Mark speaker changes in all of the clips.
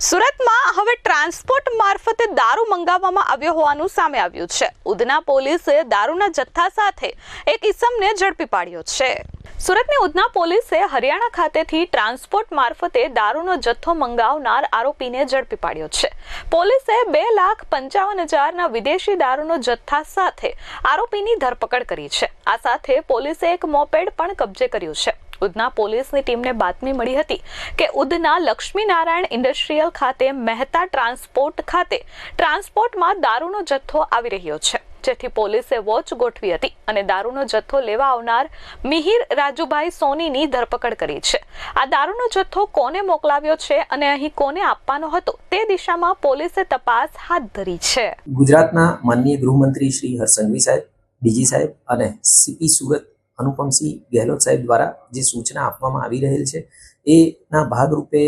Speaker 1: સુરતમાં હવે ટ્રાન્સપોર્ટ મારફતે દારૂ મંગાવવામાં આવ્યો હોવાનું સામે આવ્યું છે. ઉધના પોલીસે દારૂના જથ્થા સાથે એક ઇસમને ઝડપી પાડ્યો છે. સુરતની ઉધના પોલીસે હરિયાણા ખાતેથી ટ્રાન્સપોર્ટ મારફતે દારૂનો જથ્થો મંગાવનાર આરોપીને ઝડપી પાડ્યો છે. પોલીસે બે લાખ પંચાવન હજારના વિદેશી દારૂનો જથ્થા સાથે આરોપીની ધરપકડ કરી છે. આ સાથે પોલીસે એક મોપેડ પણ કબજે કર્યું છે. ઉધના પોલીસની ટીમને બાતમી મળી હતી કે ઉધના લક્ષ્મીનારાયણ ઇન્ડસ્ટ્રીયલ ખાતે મહેતા ટ્રાન્સપોર્ટ ખાતે ટ્રાન્સપોર્ટમાં દારૂનો જથ્થો આવી રહ્યો છે. જેથી પોલીસે વોચ ગોઠવી હતી અને દારૂનો જથ્થો લેવા આવનાર મિહિર રાજુભાઈ સોનીની ધરપકડ કરી છે. આ દારૂનો જથ્થો કોને મોકલાવ્યો છે અને અહીં કોને આપવાનો હતો તે દિશામાં પોલીસે તપાસ હાથ ધરી છે.
Speaker 2: ગુજરાતના માનનીય ગૃહમંત્રી શ્રી હર્ષ સાહેબ, ડીજી સાહેબ અને સીપી સુરત અનુપમસિંહ ગેહલોત સાહેબ દ્વારા જે સૂચના આપવામાં આવી રહેલ છે, એના ભાગરૂપે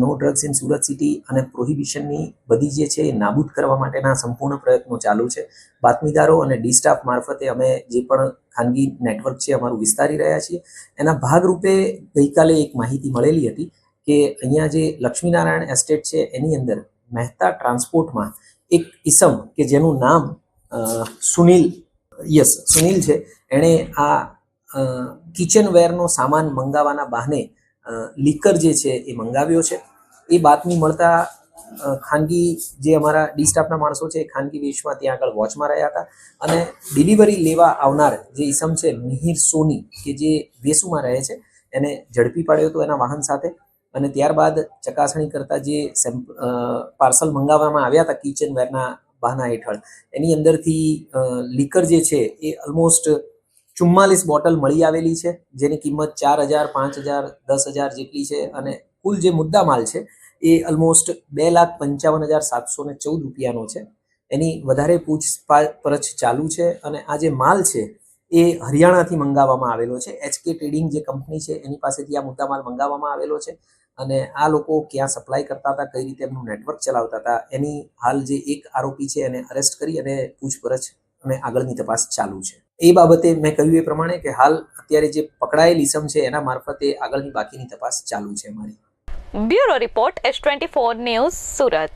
Speaker 2: no drugs in Surat city અને પ્રોહિબિશનની બધી જે છે એ નાબૂદ કરવા માટેના સંપૂર્ણ પ્રયત્નો ચાલુ છે. બાતમીદારો અને ડીસ્ટાફ મારફતે અમે જે પણ ખાનગી નેટવર્ક છે અમારું વિસ્તારી રહ્યા છીએ. એના ભાગરૂપે ગઈકાલે એક માહિતી મળેલી હતી કે અહીંયા જે લક્ષ્મીનારાયણ એસ્ટેટ છે, એની અંદર મહેતા ટ્રાન્સપોર્ટમાં એક ઇસમ કે જેનું નામ સુનિલ, યસ, સુનિલ છે, એણે આ કિચનવેરનો સામાન મંગાવવાના બહાને લીકર જે છે એ મંગાવ્યો છે. એ બાતમી મળતા ખાનગી જે અમારા ડી સ્ટાફના માણસો છે એ ખાનગી વેશમાં ત્યાં આગળ વોચમાં રહ્યા હતા. અને ડિલિવરી લેવા આવનાર જે ઈસમ છે મિહિર સોની, કે જે વેસુમાં રહે છે, એને ઝડપી પાડ્યો હતો એના વાહન સાથે. અને ત્યારબાદ ચકાસણી કરતા જે પાર્સલ મંગાવવામાં આવ્યા હતા કિચનવેરના બહાના હેઠળ, એની અંદરથી લીકર જે છે એ ઓલમોસ્ટ ચુમ્માલીસ બોટલ મળી આવેલી છે, જેની કિંમત ચાર હજાર, પાંચ હજાર, દસ હજાર જેટલી છે અને કુલ જે મુદ્દા માલ છે એ ઓલમોસ્ટ બે લાખ પંચાવન હજાર સાતસો ને ચૌદ રૂપિયાનો છે. એની વધારે પૂછપરછ ચાલુ છે અને આ જે માલ છે એ હરિયાણાથી મંગાવવામાં આવેલો છે. એચકે ટ્રેડિંગ જે કંપની છે એની પાસેથી આ મુદ્દા માલ મંગાવવામાં આવેલો છે અને આ લોકો ક્યાં સપ્લાય કરતા હતા, કઈ રીતે એમનું નેટવર્ક ચલાવતા હતા, એની હાલ જે એક આરોપી છે એને અરેસ્ટ કરી અને પૂછપરછ અને આગળની તપાસ ચાલુ છે. એ બાબતે મેં કહ્યું એ પ્રમાણે કે હાલ અત્યારે જે પકડાયેલ ઇસમ છે એના મારફતે આગળની બાકીની તપાસ ચાલુ છે અમારી.
Speaker 1: Bureau report S twenty four news Surat.